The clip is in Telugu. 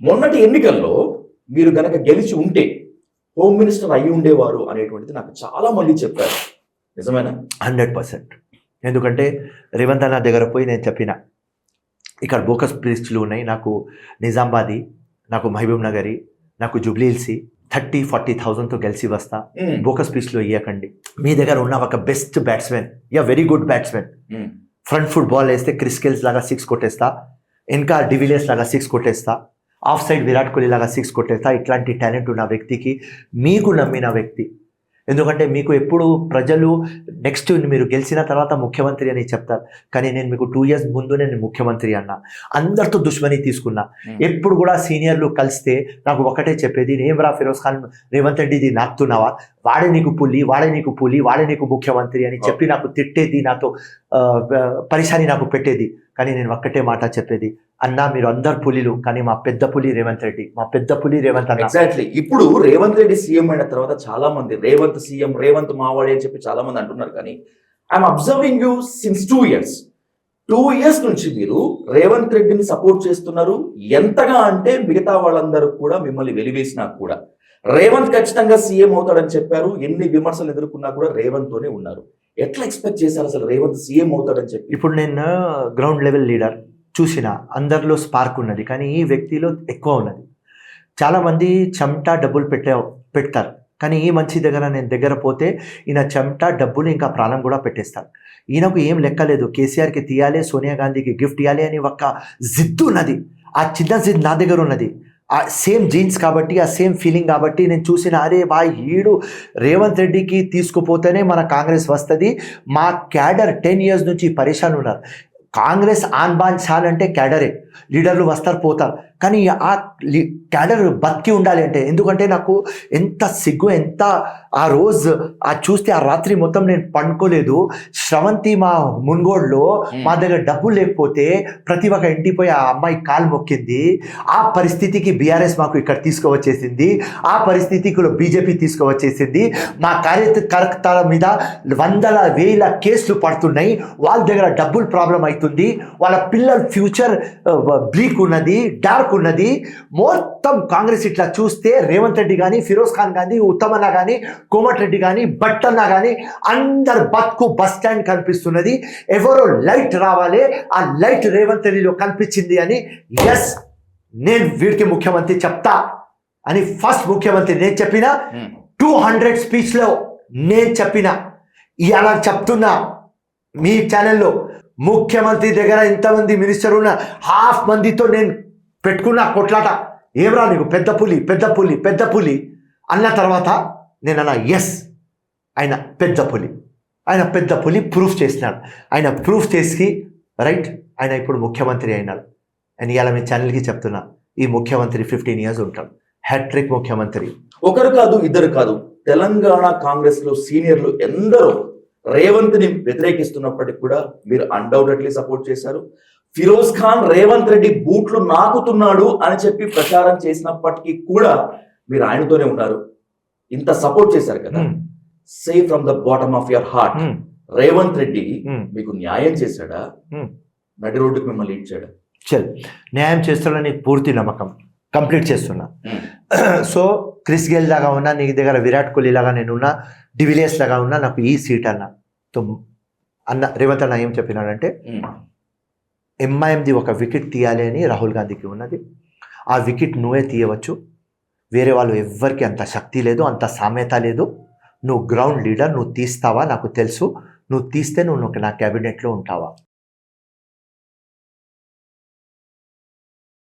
మొన్నటి ఎన్నికల్లో మీరు గనక గెలిచి ఉంటే హోమ్ మినిస్టర్ అయి ఉండేవారు అనేటువంటిది నాకు చాలా మంది చెప్పారు. నిజమేనా? Hundred percent. ఎందుకంటే రేవంత్ అన్న దగ్గర పోయి నేను చెప్పిన ఇక్కడ బోకస్ ప్లేస్లు ఉన్నాయి నాకు నిజామాబాది నాకు మహబూబ్ నగరి నాకు జుబ్లీల్సి థర్టీ ఫార్టీ థౌజండ్తో గెలిచి వస్తా. బోకస్ పీస్లో ఇవ్వకండి మీ దగ్గర ఉన్న ఒక best batsmen yeah very good batsmen. Front foot ball వేస్తే క్రిస్కెల్స్ లాగా సిక్స్ కొట్టేస్తా ఇంకా డివిలియర్స్ లాగా సిక్స్ కొట్టేస్తా. ఆఫ్ సైడ్ విరాట్ కోహ్లీ లాగా సిక్స్ కొట్టేస్తా ఇట్లాంటి టాలెంట్ ఉన్న వ్యక్తికి మీకు నమ్మిన వ్యక్తి. ఎందుకంటే మీకు ఎప్పుడు ప్రజలు నెక్స్ట్ మీరు గెలిచిన తర్వాత ముఖ్యమంత్రి అని చెప్తారు. కానీ నేను మీకు టూ ఇయర్స్ ముందు నేను ముఖ్యమంత్రి అన్నా. అందరితో దుష్మని తీసుకున్నా. ఎప్పుడు కూడా సీనియర్లు కలిస్తే నాకు ఒకటే చెప్పేది ఏం రా ఫిరోజ్ ఖాన్ రేవంత్ రెడ్డి ఇది నాకుతున్నావా? వాడే నీకు పులి వాడే నీకు పులి వాడే నీకు ముఖ్యమంత్రి అని చెప్పి నాకు తిట్టేది నాతో పరిశాని నాకు పెట్టేది. కానీ నేను ఒక్కటే మాట చెప్పేది. అన్నా మీరు అందరు పులిలు కానీ మా పెద్ద పులి రేవంత్ రెడ్డి మా పెద్ద పులి రేవంత్ అన్న. ఎగ్జాక్ట్లీ ఇప్పుడు రేవంత్ రెడ్డి సీఎం అయిన తర్వాత చాలా మంది రేవంత్ సీఎం రేవంత్ మావాడి అని చెప్పి చాలా మంది అంటున్నారు. కానీ I'm observing you since two years two years నుంచి మీరు రేవంత్ రెడ్డిని సపోర్ట్ చేస్తున్నారు. ఎంతగా అంటే మిగతా వాళ్ళందరూ కూడా మిమ్మల్ని వెలివేసినా కూడా. రేవంత్ ఖచ్చితంగా సీఎం అవుతాడని చెప్పారు. ఎన్ని విమర్శలు ఎదుర్కొన్నా కూడా రేవంత్ తోనే ఉన్నారు. ఎట్లా ఎక్స్పెక్ట్ చేశారు అసలు రేవంత్ సీఎం అవుతాడని చెప్పి? ఇప్పుడు నేను గ్రౌండ్ లెవెల్ లీడర్ చూసిన అందరిలో స్పార్క్ ఉన్నది. కానీ ఈ వ్యక్తిలో ఎక్కువ ఉన్నది. చాలామంది చెమటా డబ్బులు పెట్టే పెడతారు. కానీ ఈ మంచి దగ్గర నేను దగ్గర పోతే ఈయన చెమట డబ్బులు ఇంకా ప్రాణం కూడా పెట్టేస్తారు ఈయనకు ఏం లెక్కలేదు కేసీఆర్కి తీయాలి సోనియా గాంధీకి గిఫ్ట్ ఇవ్వాలి అని ఒక జిద్దు ఉన్నది. ఆ చిన్న జిద్ నా దగ్గర ఉన్నది. ఆ సేమ్ జీన్స్ కాబట్టి ఆ సేమ్ ఫీలింగ్ కాబట్టి నేను చూసిన అరే బా ఈడు రేవంత్ రెడ్డికి తీసుకుపోతేనే మన కాంగ్రెస్ వస్తుంది. మా క్యాడర్ టెన్ ఇయర్స్ నుంచి పరేషాన్ ఉన్నారు. కాంగ్రెస్ ఆన్ బాన్ చాన్ అంటే క్యాడరే. లీడర్లు వస్తారు పోతారు. కానీ ఆ క్యాడర్ బతికి ఉండాలి అంటే ఎందుకంటే నాకు ఎంత సిగ్గు ఎంత ఆ రోజు ఆ చూస్తే ఆ రాత్రి మొత్తం నేను పండుకోలేదు. శ్రవంతి మా మున్గోడ్లో మా దగ్గర డబ్బులు లేకపోతే ప్రతి ఒక్క ఇంటికి పోయి ఆ అమ్మాయి కాలు మొక్కింది. ఆ పరిస్థితికి బీఆర్ఎస్ మాకు ఇక్కడ తీసుకువచ్చేసింది. ఆ పరిస్థితికి బీజేపీ తీసుకువచ్చేసింది. మా కార్యకర్తల మీద వందల వేల కేసులు పడుతున్నాయి. వాళ్ళ దగ్గర డబ్బులు ప్రాబ్లం అవుతుంది. వాళ్ళ పిల్లల ఫ్యూచర్ బ్లీక్ ఉన్నది. డార్క్ ఉన్నది మొత్తం కాంగ్రెస్ ఇట్లా చూస్తే రేవంత్ రెడ్డి కానీ ఫిరోజ్ ఖాన్ కానీ ఉత్తమన్న కానీ కోమటిరెడ్డి కానీ బట్టన్న కానీ అందరు బతుకు బస్ స్టాండ్ కనిపిస్తున్నది. ఎవరో లైట్ రావాలి ఆ లైట్ రేవంత్ రెడ్డిలో కనిపించింది అని ఎస్ నేను వీడికి ముఖ్యమంత్రి చెప్తా అని ఫస్ట్ ముఖ్యమంత్రి నేను చెప్పిన. టూ హండ్రెడ్ స్పీచ్లో నేను చెప్పిన. ఇలా చెప్తున్నా మీ ఛానల్లో ముఖ్యమంత్రి దగ్గర ఇంతమంది మినిస్టర్ ఉన్న హాఫ్ మందితో నేను పెట్టుకున్న కొట్లాట ఏమరా నీకు? పెద్ద పులి పెద్ద పులి పెద్ద పులి అన్న తర్వాత నేను అన్న ఎస్ ఆయన పెద్ద పులి. ఆయన పెద్ద పులి ప్రూఫ్ చేసినాడు. ఆయన ప్రూఫ్ చేసి రైట్ ఆయన ఇప్పుడు ముఖ్యమంత్రి అయినాడు. అని ఇలా మీ ఛానల్కి చెప్తున్నా ఈ ముఖ్యమంత్రి ఫిఫ్టీన్ ఇయర్స్ ఉంటాడు. హ్యాట్రిక్ ముఖ్యమంత్రి. ఒకరు కాదు ఇద్దరు కాదు. తెలంగాణ కాంగ్రెస్లో సీనియర్లు ఎందరో రేవంత్ని వ్యతిరేకిస్తున్నప్పటికీ కూడా మీరు అన్డౌటెడ్లీ సపోర్ట్ చేశారు. ఫిరోజ్ ఖాన్ రేవంత్ రెడ్డి బూట్లు నాకుతున్నాడు అని చెప్పి ప్రచారం చేసినప్పటికీ కూడా మీరు ఆయనతోనే ఉన్నారు ఇంత సపోర్ట్ చేశారు కదా Hmm. Say from the bottom of your heart. Revanth Reddy. మీకు న్యాయం చేశాడా. నడి రోడ్డుకి మిమ్మల్ని ఇచ్చాడా చల్ న్యాయం చేస్తాడని పూర్తి నమ్మకం కంప్లీట్ చేస్తున్నా. సో క్రిస్ గేల్ లాగా ఉన్నా నీ దగ్గర విరాట్ కోహ్లీ లాగా నేను ఉన్నా డివిలియర్స్ లాగా ఉన్నా నాకు ఈ సీట్ అన్న అన్న రేవంత్ అన్న ఏం చెప్పినాడంటే. ఎంఐఎంది ఒక వికెట్ తీయాలి అని రాహుల్ గాంధీకి ఉన్నది. ఆ వికెట్ నువ్వే తీయవచ్చు. వేరే వాళ్ళు ఎవ్వరికి అంత శక్తి లేదు అంత సామెత లేదు. నువ్వు గ్రౌండ్ లీడర్ నువ్వు తీస్తావా? నాకు తెలుసు. నువ్వు తీస్తే నువ్వు నా క్యాబినెట్లో ఉంటావా?